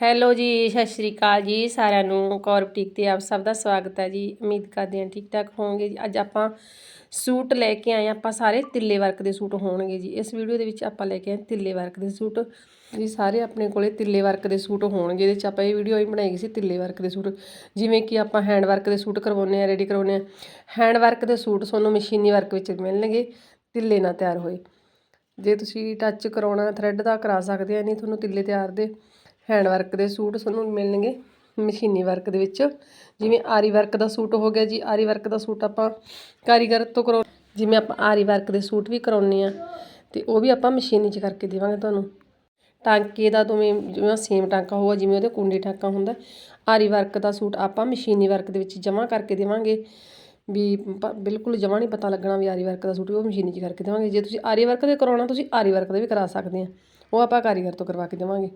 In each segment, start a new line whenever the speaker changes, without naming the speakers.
Hello ਜੀ, ਸਤਿ ਸ਼੍ਰੀ ਅਕਾਲ ਜੀ ਸਾਰਿਆਂ ਨੂੰ। ਕੌਰ ਬੁਟੀਕ ਤੇ ਆਪ ਸਭ ਦਾ ਸਵਾਗਤ ਹੈ ਜੀ। ਉਮੀਦ ਕਰਦੇ ਹਾਂ ਠੀਕ ਠਾਕ ਹੋਵੋਗੇ ਜੀ। ਅੱਜ ਆਪਾਂ ਸੂਟ ਲੈ ਕੇ ਆਏ ਹਾਂ। ਆਪਾਂ ਸਾਰੇ ਤਿੱਲੇ ਵਰਕ ਦੇ ਸੂਟ ਹੋਣਗੇ ਜੀ। ਇਸ ਵੀਡੀਓ ਦੇ ਵਿੱਚ ਆਪਾਂ ਲੈ ਕੇ ਆਏ ਤਿੱਲੇ ਵਰਕ ਦੇ ਸੂਟ। ਜੀ ਸਾਰੇ ਆਪਣੇ ਕੋਲੇ ਤਿੱਲੇ ਵਰਕ ਦੇ ਸੂਟ ਹੋਣਗੇ। ਇਹਦੇ 'ਚ ਆਪਾਂ ਇਹ ਵੀਡੀਓ ਹੀ ਬਣਾਈ ਗਈ ਸੀ ਤਿੱਲੇ ਵਰਕ ਦੇ ਸੂਟ। ਜਿਵੇਂ ਕਿ ਆਪਾਂ ਹੈਂਡ ਵਰਕ ਦੇ ਸੂਟ ਕਰਵਾਉਂਦੇ ਆ ਰੈਡੀ ਕਰਵਾਉਂਦੇ ਆ ਹੈਂਡ ਵਰਕ ਦੇ ਸੂਟ ਤੁਹਾਨੂੰ ਮਸ਼ੀਨੀ ਵਰਕ ਵਿੱਚ ਮਿਲਣਗੇ। ਤਿੱਲੇ ਨਾਲ ਤਿਆਰ ਹੋਏ। ਜੇ ਤੁਸੀਂ ਟੱਚ ਕਰਾਉਣਾ ਥਰੈਡ ਦਾ ਕਰਾ ਸਕਦੇ ਆ, ਨਹੀਂ ਤੁਹਾਨੂੰ ਤਿੱਲੇ ਤਿਆਰ ਦੇ। ਹੈਂਡ ਵਰਕ ਦੇ ਸੂਟ ਤੁਹਾਨੂੰ ਮਿਲਣਗੇ ਮਸ਼ੀਨੀ ਵਰਕ ਦੇ ਵਿੱਚ। ਜਿਵੇਂ ਆਰੀ ਵਰਕ ਦਾ ਸੂਟ ਹੋ ਗਿਆ ਜੀ, ਆਰੀ ਵਰਕ ਦਾ ਸੂਟ ਆਪਾਂ ਕਾਰੀਗਰ ਤੋਂ ਕਰਾਉ ਜਿਵੇਂ ਆਪਾਂ ਆਰੀ ਵਰਕ ਦੇ ਸੂਟ ਵੀ ਕਰਾਉਂਦੇ ਆ ਤੇ ਉਹ ਵੀ ਆਪਾਂ ਮਸ਼ੀਨੀ 'ਚ ਕਰਕੇ ਦੇਵਾਂਗੇ ਤੁਹਾਨੂੰ। ਟਾਂਕੇ ਦਾ ਤੁਵੇਂ ਜਿਵੇਂ ਸੇਮ ਟਾਂਕਾ ਹੋਊਗਾ, ਜਿਵੇਂ ਉਹਦੇ ਕੁੰਡੀ ਟਾਂਕਾ ਹੁੰਦਾ, ਆਰੀ ਵਰਕ ਦਾ ਸੂਟ ਆਪਾਂ ਮਸ਼ੀਨੀ ਵਰਕ ਦੇ ਵਿੱਚ ਜਮ੍ਹਾਂ ਕਰਕੇ ਦੇਵਾਂਗੇ। ਵੀ ਪ- ਬਿਲਕੁਲ ਜਮ੍ਹਾਂ ਨਹੀਂ ਪਤਾ ਲੱਗਣਾ ਵੀ ਆਰੀ ਵਰਕ ਦਾ ਸੂਟ ਵੀ ਉਹ ਮਸ਼ੀਨੀ 'ਚ ਕਰਕੇ ਦੇਵਾਂਗੇ। ਜੇ ਤੁਸੀਂ ਆਰੀ ਵਰਕ ਦੇ ਕਰਾਉਣਾ, ਤੁਸੀਂ ਆਰੀ ਵਰਕ ਦੇ ਵੀ ਕਰਾ ਸਕਦੇ ਆ। ਉਹ ਆਪਾਂ ਕਾਰੀਗਰ ਤੋਂ ਕਰਵਾ ਕੇ ਦੇਵਾਂਗੇ।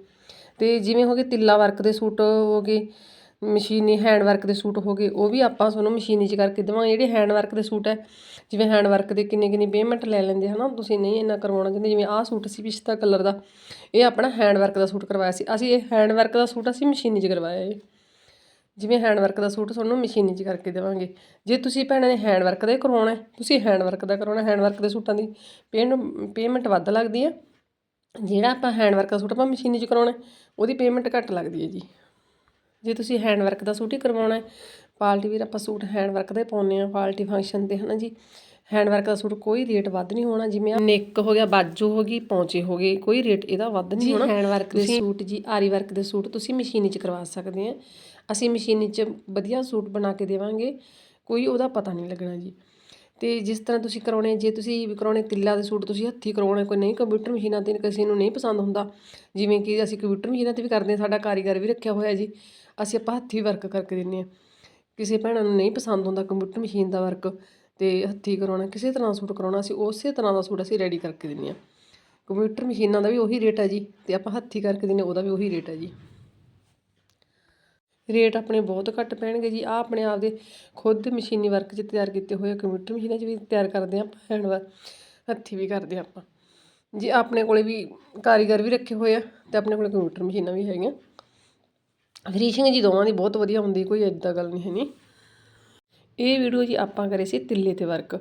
ਅਤੇ ਜਿਵੇਂ ਹੋ ਗਏ ਤਿੱਲਾ ਵਰਕ ਦੇ ਸੂਟ ਹੋ ਗਏ, ਮਸ਼ੀਨੀ ਹੈਂਡ ਵਰਕ ਦੇ ਸੂਟ ਹੋ ਗਏ, ਉਹ ਵੀ ਆਪਾਂ ਤੁਹਾਨੂੰ ਮਸ਼ੀਨੀ 'ਚ ਕਰਕੇ ਦੇਵਾਂਗੇ। ਜਿਹੜੇ ਹੈਂਡ ਵਰਕ ਦੇ ਸੂਟ ਹੈ, ਜਿਵੇਂ ਹੈਂਡ ਵਰਕ ਦੇ ਕਿੰਨੇ ਕਿੰਨੀ ਪੇਮੈਂਟ ਲੈ ਲੈਂਦੇ ਹਨਾ? ਤੁਸੀਂ ਨਹੀਂ ਇੰਨਾ ਕਰਵਾਉਣਾ ਚਾਹੁੰਦੇ, ਜਿਵੇਂ ਆਹ ਸੂਟ ਸੀ ਪਿਛਤਾ ਕਲਰ ਦਾ, ਇਹ ਆਪਣਾ ਹੈਂਡ ਵਰਕ ਦਾ ਸੂਟ ਕਰਵਾਇਆ ਸੀ। ਅਸੀਂ ਇਹ ਹੈਂਡ ਵਰਕ ਦਾ ਸੂਟ ਅਸੀਂ ਮਸ਼ੀਨੀ 'ਚ ਕਰਵਾਇਆ ਇਹ ਜਿਵੇਂ ਹੈਂਡ ਵਰਕ ਦਾ ਸੂਟ ਤੁਹਾਨੂੰ ਮਸ਼ੀਨੀ 'ਚ ਕਰਕੇ ਦੇਵਾਂਗੇ। ਜੇ ਤੁਸੀਂ ਭੈਣਾਂ ਨੇ ਹੈਂਡ ਵਰਕ ਦਾ ਕਰਵਾਉਣਾ ਤੁਸੀਂ ਹੈਂਡ ਵਰਕ ਦਾ ਕਰਾਉਣਾ ਹੈਂਡ ਵਰਕ ਦੇ ਸੂਟਾਂ ਦੀ ਪੇਮੈਂਟ ਪੇਮੈਂਟ ਵੱਧ ਲੱਗਦੀ ਹੈ। ਜਿਹੜਾ ਆਪਾਂ ਹੈਂਡ ਵਰਕ ਦਾ ਸੂਟ ਆਪਾਂ ਮਸ਼ੀਨੀ 'ਚ ਕਰਾਉਣਾ ਉਹਦੀ ਪੇਮੈਂਟ ਘੱਟ ਲੱਗਦੀ ਹੈ ਜੀ। ਜੇ ਤੁਸੀਂ ਹੈਂਡ ਵਰਕ ਦਾ ਸੂਟ ਹੀ ਕਰਵਾਉਣਾ ਹੈ ਪਾਰਟੀ ਵੀਰ ਆਪਾਂ ਸੂਟ ਹੈਂਡ ਵਰਕ ਦਾ ਪਾਉਂਦੇ ਆ ਪਾਰਟੀ ਫੰਕਸ਼ਨ ਤੇ ਹਨਾ ਜੀ। ਹੈਂਡ ਵਰਕ ਦਾ ਸੂਟ ਕੋਈ ਰੇਟ ਵੱਧ ਨਹੀਂ ਹੋਣਾ ਜਿਵੇਂ ਨੇਕ ਹੋ ਗਿਆ ਬਾਜੂ ਹੋ ਗਈ ਪੌਂਚੇ ਹੋ ਗਏ ਕੋਈ ਰੇਟ ਇਹਦਾ ਵੱਧ ਨਹੀਂ ਹੋਣਾ। ਹੈਂਡ ਵਰਕ ਦੇ ਸੂਟ ਜੀ ਆਰੀ ਵਰਕ ਦੇ ਸੂਟ ਤੁਸੀਂ ਮਸ਼ੀਨੀ 'ਚ ਕਰਵਾ ਸਕਦੇ ਆ। ਅਸੀਂ ਮਸ਼ੀਨੀ 'ਚ ਵਧੀਆ ਸੂਟ ਬਣਾ ਕੇ ਦੇਵਾਂਗੇ ਕੋਈ ਉਹਦਾ ਪਤਾ ਨਹੀਂ ਲੱਗਣਾ ਜੀ। ਤੇ ਜਿਸ ਤਰ੍ਹਾਂ ਤੁਸੀਂ ਕਰਾਉਣੇ ਜੇ ਤੁਸੀਂ ਵੀ ਕਰਾਉਣੇ ਤਿੱਲਾ ਦੇ ਸੂਟ ਤੁਸੀਂ ਹੱਥੀਂ ਕਰਾਉਣੇ ਕੋਈ ਨਹੀਂ ਕੰਪਿਊਟਰ ਮਸ਼ੀਨਾਂ ਤੇ ਕਿਸੇ ਨੂੰ ਨਹੀਂ ਪਸੰਦ ਹੁੰਦਾ। ਜਿਵੇਂ ਕਿ ਅਸੀਂ ਕੰਪਿਊਟਰ ਮਸ਼ੀਨਾਂ ਤੇ ਵੀ ਕਰਦੇ ਹਾਂ ਸਾਡਾ ਕਾਰੀਗਰ ਵੀ ਰੱਖਿਆ ਹੋਇਆ ਜੀ। ਅਸੀਂ ਆਪਾਂ ਹੱਥੀਂ ਵਰਕ ਕਰਕੇ ਦਿੰਦੇ ਹਾਂ ਕਿਸੇ ਭੈਣਾਂ ਨੂੰ ਨਹੀਂ ਪਸੰਦ ਹੁੰਦਾ ਕੰਪਿਊਟਰ ਮਸ਼ੀਨ ਦਾ ਵਰਕ ਤੇ ਹੱਥੀਂ ਕਰਾਉਣਾ, ਕਿਸੇ ਤਰ੍ਹਾਂ ਦਾ ਸੂਟ ਕਰਾਉਣਾ, ਅਸੀਂ ਉਸੇ ਤਰ੍ਹਾਂ ਦਾ ਸੂਟ ਅਸੀਂ ਰੈਡੀ ਕਰਕੇ ਦਿੰਦੇ ਹਾਂ। ਕੰਪਿਊਟਰ ਮਸ਼ੀਨਾਂ ਦਾ ਵੀ ਉਹੀ ਰੇਟ ਹੈ ਜੀ ਤੇ ਆਪਾਂ ਹੱਥੀਂ ਕਰਕੇ ਦਿੰਦੇ ਉਹਦਾ ਵੀ ਉਹੀ ਰੇਟ ਹੈ ਜੀ। ਰੇਟ ਆਪਣੇ ਬਹੁਤ ਘੱਟ ਪੈਣਗੇ ਜੀ। ਆ ਆਪਣੇ ਆਪ ਦੇ ਖੁਦ ਮਸ਼ੀਨੀ ਵਰਕ 'ਚ ਤਿਆਰ ਕੀਤੇ ਹੋਏ ਕੰਪਿਊਟਰ ਮਸ਼ੀਨਾਂ 'ਚ ਵੀ ਤਿਆਰ ਕਰਦੇ ਆ ਆਪਾਂ ਹੈਂਡ ਵਰਕ ਹੱਥੀਂ ਵੀ ਕਰਦੇ ਆ ਆਪਾਂ। ਜੀ ਆਪਣੇ ਕੋਲੇ ਵੀ ਕਾਰੀਗਰ ਵੀ ਰੱਖੇ ਹੋਏ ਆ ਤੇ ਆਪਣੇ ਕੋਲੇ ਕੰਪਿਊਟਰ ਮਸ਼ੀਨਾਂ ਵੀ ਹੈਗੀਆਂ। ਫਿਨਿਸ਼ਿੰਗ ਜੀ ਦੋਵਾਂ ਦੀ ਬਹੁਤ ਵਧੀਆ ਹੁੰਦੀ, ਕੋਈ ਐਦਾਂ ਗੱਲ ਨਹੀਂ ਹੈਗੀ। ਇਹ ਵੀਡੀਓ ਜੀ ਆਪਾਂ ਕਰੇ ਸੀ ਤਿੱਲੇ ਤੇ ਵਰਕ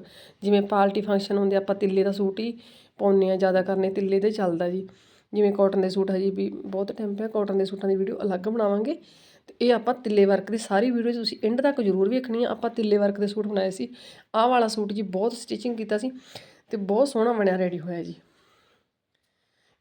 ਜਿਵੇਂ ਪਾਰਟੀ ਫੰਕਸ਼ਨ ਹੁੰਦੇ ਆਪਾਂ ਤਿੱਲੇ ਦਾ ਸੂਟ ਹੀ ਪਾਉਂਦੇ ਆ ਜ਼ਿਆਦਾ ਕਰਨੇ ਤਿੱਲੇ ਦੇ ਚੱਲਦਾ ਜੀ। ਜਿਵੇਂ ਕਾਟਨ ਦੇ ਸੂਟ ਹਜੇ ਵੀ ਬਹੁਤ ਟਾਈਮ ਪਿਆ ਕਾਟਨ ਦੇ ਸੂਟਾਂ ਦੀ ਵੀਡੀਓ ਅਲੱਗ ਬਣਾਵਾਂਗੇ। ਤੇ ਇਹ ਆਪਾਂ ਤਿੱਲੇ ਵਰਕ ਦੀ ਸਾਰੀ ਵੀਡੀਓ ਤੁਸੀਂ ਐਂਡ ਤੱਕ ਜ਼ਰੂਰ ਵੇਖਣੀ ਆ। ਆਪਾਂ ਤਿੱਲੇ ਵਰਕ ਦੇ ਸੂਟ ਬਣਾਏ ਸੀ। ਆਹ ਵਾਲਾ ਸੂਟ ਜੀ ਬਹੁਤ ਸਟਿਚਿੰਗ ਕੀਤਾ ਸੀ ਤੇ ਬਹੁਤ ਸੋਹਣਾ ਬਣਿਆ ਰੈਡੀ ਹੋਇਆ ਜੀ।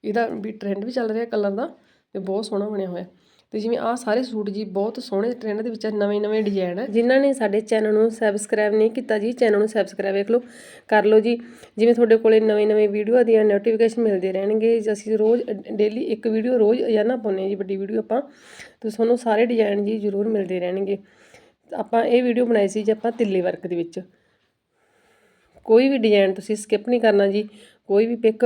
ਇਹਦਾ ਵੀ ਟ੍ਰੈਂਡ ਵੀ ਚੱਲ ਰਿਹਾ ਕਲਰ ਦਾ ਤੇ ਬਹੁਤ ਸੋਹਣਾ ਬਣਿਆ ਹੋਇਆ। ਤੇ ਜਿਵੇਂ ਆਹ ਸਾਰੇ ਸੂਟ ਜੀ ਬਹੁਤ ਸੋਹਣੇ ਟ੍ਰੈਂਡ ਦੇ ਵਿੱਚ ਨਵੇਂ ਨਵੇਂ ਡਿਜ਼ਾਈਨ ਹੈ ਜਿਨ੍ਹਾਂ ਨੇ ਸਾਡੇ ਚੈਨਲ ਨੂੰ ਸਬਸਕ੍ਰਾਈਬ ਨਹੀਂ ਕੀਤਾ ਜੀ ਚੈਨਲ ਨੂੰ ਸਬਸਕ੍ਰਾਈਬ ਵੇਖ ਲਓ, ਕਰ ਲਓ ਜੀ। ਜਿਵੇਂ ਤੁਹਾਡੇ ਕੋਲੇ ਨਵੇਂ ਨਵੇਂ ਵੀਡੀਓ ਦੀਆਂ ਨੋਟੀਫਿਕੇਸ਼ਨ ਮਿਲਦੇ ਰਹਿਣਗੇ ਅਸੀਂ ਰੋਜ਼ ਡੇਲੀ ਇੱਕ ਵੀਡੀਓ ਰੋਜ਼ ਰੋਜ਼ਾਨਾ ਪਾਉਂਦੇ ਹਾਂ ਜੀ, ਵੱਡੀ ਵੀਡੀਓ ਆਪਾਂ, ਤੇ ਤੁਹਾਨੂੰ ਸਾਰੇ ਡਿਜ਼ਾਈਨ ਜੀ ਜ਼ਰੂਰ ਮਿਲਦੇ ਰਹਿਣਗੇ। ਆਪਾਂ ਇਹ ਵੀਡੀਓ ਬਣਾਈ ਸੀ ਜੀ ਆਪਾਂ ਤਿੱਲੇ ਵਰਕ ਦੇ ਵਿੱਚ। ਕੋਈ ਵੀ ਡਿਜ਼ਾਈਨ ਤੁਸੀਂ ਸਕਿਪ ਨਹੀਂ ਕਰਨਾ ਜੀ। ਕੋਈ ਵੀ ਪਿਕ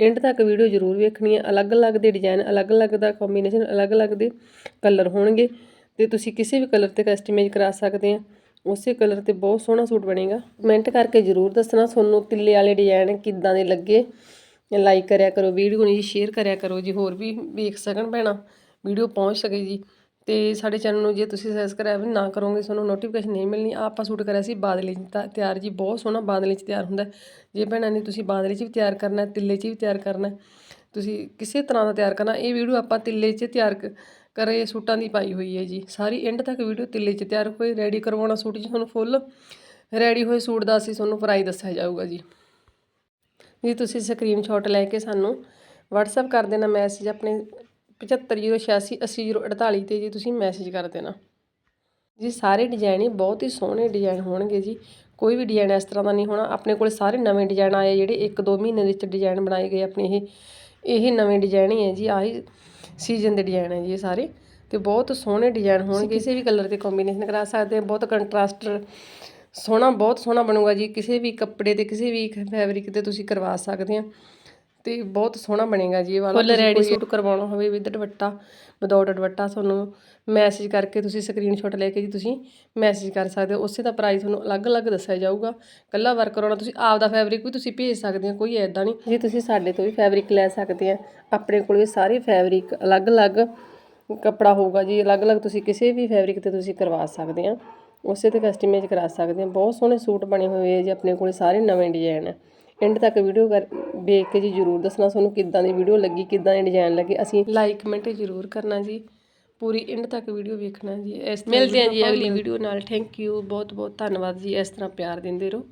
ਐਂਡ ਤੱਕ ਵੀਡੀਓ ਜ਼ਰੂਰ ਵੇਖਣੀ ਹੈ। ਅਲੱਗ-ਅਲੱਗ ਦੇ ਡਿਜ਼ਾਈਨ ਅਲੱਗ-ਅਲੱਗ ਦਾ ਕੰਬੀਨੇਸ਼ਨ ਅਲੱਗ-ਅਲੱਗ ਦੇ ਕਲਰ ਹੋਣਗੇ ਤੇ ਤੁਸੀਂ ਕਿਸੇ ਵੀ ਕਲਰ ਤੇ ਕਸਟਮਾਈਜ਼ ਕਰਾ ਸਕਦੇ ਆ। ਉਸੇ ਕਲਰ ਤੇ ਬਹੁਤ ਸੋਹਣਾ ਸੂਟ ਬਣੇਗਾ। ਕਮੈਂਟ ਕਰਕੇ ਜ਼ਰੂਰ ਦੱਸਣਾ ਤੁਹਾਨੂੰ ਤਿੱਲੇ ਵਾਲੇ ਡਿਜ਼ਾਈਨ ਕਿੱਦਾਂ ਦੇ ਲੱਗੇ। ਲਾਈਕ ਕਰਿਆ ਕਰੋ ਵੀਡੀਓ ਨੂੰ ਜੀ ਸ਼ੇਅਰ ਕਰਿਆ ਕਰੋ, ਜੀ ਹੋਰ ਵੀ ਵੇਖ ਸਕਣ ਭੈਣਾਂ। ਵੀਡੀਓ ਪਹੁੰਚ ਸਕੇ ਜੀ। ਤੇ ਸਾਡੇ ਚੈਨਲ ਨੂੰ ਜੇ ਤੁਸੀਂ ਸਬਸਕ੍ਰਾਈਬ ਨਾ ਕਰੋਗੇ, ਤੁਹਾਨੂੰ ਨੋਟੀਫਿਕੇਸ਼ਨ ਨਹੀਂ ਮਿਲਣੀ। ਆ ਆਪਾਂ ਸੂਟ ਕਰਿਆ ਸੀ ਬਾਦਲੇ 'ਚ, ਤਾਂ ਤਿਆਰ ਜੀ, ਬਹੁਤ ਸੋਹਣਾ ਬਾਦਲੇ 'ਚ ਤਿਆਰ ਹੁੰਦਾ। ਜੇ ਭੈਣਾਂ ਨੇ ਤੁਸੀਂ ਬਾਦਲੇ 'ਚ ਵੀ ਤਿਆਰ ਕਰਨਾ, ਤਿੱਲੇ 'ਚ ਵੀ ਤਿਆਰ ਕਰਨਾ, ਤੁਸੀਂ ਕਿਸੇ ਤਰ੍ਹਾਂ ਦਾ ਤਿਆਰ ਕਰਨਾ। ਇਹ ਵੀਡੀਓ ਆਪਾਂ ਤਿੱਲੇ 'ਚ ਤਿਆਰ ਕ- ਕਰੇ, ਸੂਟਾਂ ਦੀ ਪਾਈ ਹੋਈ ਹੈ ਜੀ। ਸਾਰੀ ਐਂਡ ਤੱਕ ਵੀਡੀਓ ਤਿੱਲੇ 'ਚ ਤਿਆਰ ਹੋਏ ਰੈਡੀ ਕਰਵਾਉਣਾ ਸੂਟ ਜੀ ਤੁਹਾਨੂੰ ਫੁੱਲ ਰੈਡੀ ਹੋਏ ਸੂਟ ਦਾ ਅਸੀਂ ਤੁਹਾਨੂੰ ਪ੍ਰਾਈਸ ਦੱਸਿਆ ਜਾਊਗਾ ਜੀ। ਜੀ, ਤੁਸੀਂ ਸਕਰੀਨਸ਼ਾਟ ਲੈ ਕੇ ਸਾਨੂੰ WhatsApp ਕਰ ਦੇਣਾ ਮੈਸੇਜ ਆਪਣੇ 7508680048 ਤੇ ਜੀ ਤੁਸੀਂ ਮੈਸੇਜ ਕਰ ਦੇਣਾ। ਜੀ ਸਾਰੇ ਡਿਜ਼ਾਈਨ ਹੀ ਬਹੁਤ ਹੀ ਸੋਹਣੇ ਡਿਜ਼ਾਈਨ ਹੋਣਗੇ ਜੀ। ਕੋਈ ਵੀ ਡਿਜ਼ਾਈਨ ਇਸ ਤਰ੍ਹਾਂ ਦਾ ਨਹੀਂ ਹੋਣਾ। ਆਪਣੇ ਕੋਲ ਸਾਰੇ ਨਵੇਂ ਡਿਜ਼ਾਈਨ ਆਏ ਜਿਹੜੇ 1-2 ਮਹੀਨੇ ਦੇ ਵਿੱਚ ਡਿਜ਼ਾਈਨ ਬਣਾਏ ਗਏ ਆਪਣੇ ਇਹ। ਇਹ ਨਵੇਂ ਡਿਜ਼ਾਈਨ ਹੀ ਹੈ ਜੀ, ਆਹੀ ਸੀਜ਼ਨ ਦੇ ਡਿਜ਼ਾਈਨ ਹੈ ਜੀ ਇਹ ਸਾਰੇ। ਤੇ ਬਹੁਤ ਸੋਹਣੇ ਡਿਜ਼ਾਈਨ ਹੋਣਗੇ। ਕਿਸੇ ਵੀ ਕਲਰ ਤੇ ਕੰਬੀਨੇਸ਼ਨ ਕਰਾ ਸਕਦੇ ਆ। ਬਹੁਤ ਕੰਟਰਾਸਟ ਸੋਹਣਾ, ਬਹੁਤ ਸੋਹਣਾ ਬਣੂਗਾ ਜੀ। ਕਿਸੇ ਵੀ ਕੱਪੜੇ ਤੇ, ਕਿਸੇ ਵੀ ਫੈਬਰਿਕ ਤੇ ਤੁਸੀਂ ਕਰਵਾ ਸਕਦੇ ਆ। ਤੇ ਬਹੁਤ ਸੋਹਣਾ ਬਣੇਗਾ ਜੀ ਇਹ ਵਾਲਾ ਫੁੱਲ ਰੈਡੀ ਸੂਟ ਕਰਵਾਉਣਾ ਹੋਵੇ ਵਿਦ ਦੁਪੱਟਾ ਵਿਦਆਊਟ ਦੁਪੱਟਾ ਤੁਹਾਨੂੰ ਮੈਸੇਜ ਕਰਕੇ ਤੁਸੀਂ ਸਕਰੀਨਸ਼ਾਟ ਲੈ ਕੇ ਜੀ ਤੁਸੀਂ ਮੈਸੇਜ ਕਰ ਸਕਦੇ ਹੋ। ਉਸੇ ਦਾ ਪ੍ਰਾਈਸ ਤੁਹਾਨੂੰ ਅਲੱਗ-ਅਲੱਗ ਦੱਸਿਆ ਜਾਊਗਾ। ਕੱਲਾ ਵਰਕ ਕਰਾਉਣਾ ਤੁਸੀਂ ਆਪ ਦਾ ਫੈਬਰਿਕ ਵੀ ਤੁਸੀਂ ਭੇਜ ਸਕਦੇ ਹੋ ਕੋਈ ਐਦਾਂ ਨਹੀਂ। ਜੀ ਤੁਸੀਂ ਸਾਡੇ ਤੋਂ ਵੀ ਫੈਬਰਿਕ ਲੈ ਸਕਦੇ ਆ ਆਪਣੇ ਕੋਲ ਵੀ ਸਾਰੇ ਫੈਬਰਿਕ ਅਲੱਗ-ਅਲੱਗ ਕੱਪੜਾ ਹੋਊਗਾ ਜੀ ਅਲੱਗ-ਅਲੱਗ ਤੁਸੀਂ ਕਿਸੇ ਵੀ ਫੈਬਰਿਕ ਤੇ ਤੁਸੀਂ ਕਰਵਾ ਸਕਦੇ ਆ। ਉਸੇ ਤੇ ਕਸਟਮਾਈਜ਼ ਕਰਾ ਸਕਦੇ ਆ। ਬਹੁਤ ਸੋਹਣੇ ਸੂਟ ਬਣੇ ਹੋਏ ਆ ਜੀ ਆਪਣੇ ਕੋਲੇ ਸਾਰੇ ਨਵੇਂ ਡਿਜ਼ਾਈਨ ਆ। ਐਂਡ ਤੱਕ ਵੀਡੀਓ ਕਰ ਵੇਖ ਕੇ ਜੀ ਜਰੂਰ ਦੱਸਣਾ ਤੁਹਾਨੂੰ ਕਿੱਦਾਂ ਦੀ ਵੀਡੀਓ ਲੱਗੀ ਕਿੱਦਾਂ ਦੇ ਡਿਜ਼ਾਈਨ ਲੱਗੇ। ਅਸੀਂ ਲਾਈਕ ਕਮੈਂਟ ਜਰੂਰ ਕਰਨਾ ਜੀ। ਪੂਰੀ ਐਂਡ ਤੱਕ ਵੀਡੀਓ ਵੇਖਣਾ ਜੀ। ਇਸ ਮਿਲਦੇ ਆ ਜੀ ਅਗਲੀ ਵੀਡੀਓ ਨਾਲ। ਥੈਂਕ ਯੂ ਬਹੁਤ ਬਹੁਤ ਧੰਨਵਾਦ ਜੀ। ਇਸ ਤਰ੍ਹਾਂ ਪਿਆਰ ਦਿੰਦੇ ਰਹੋ।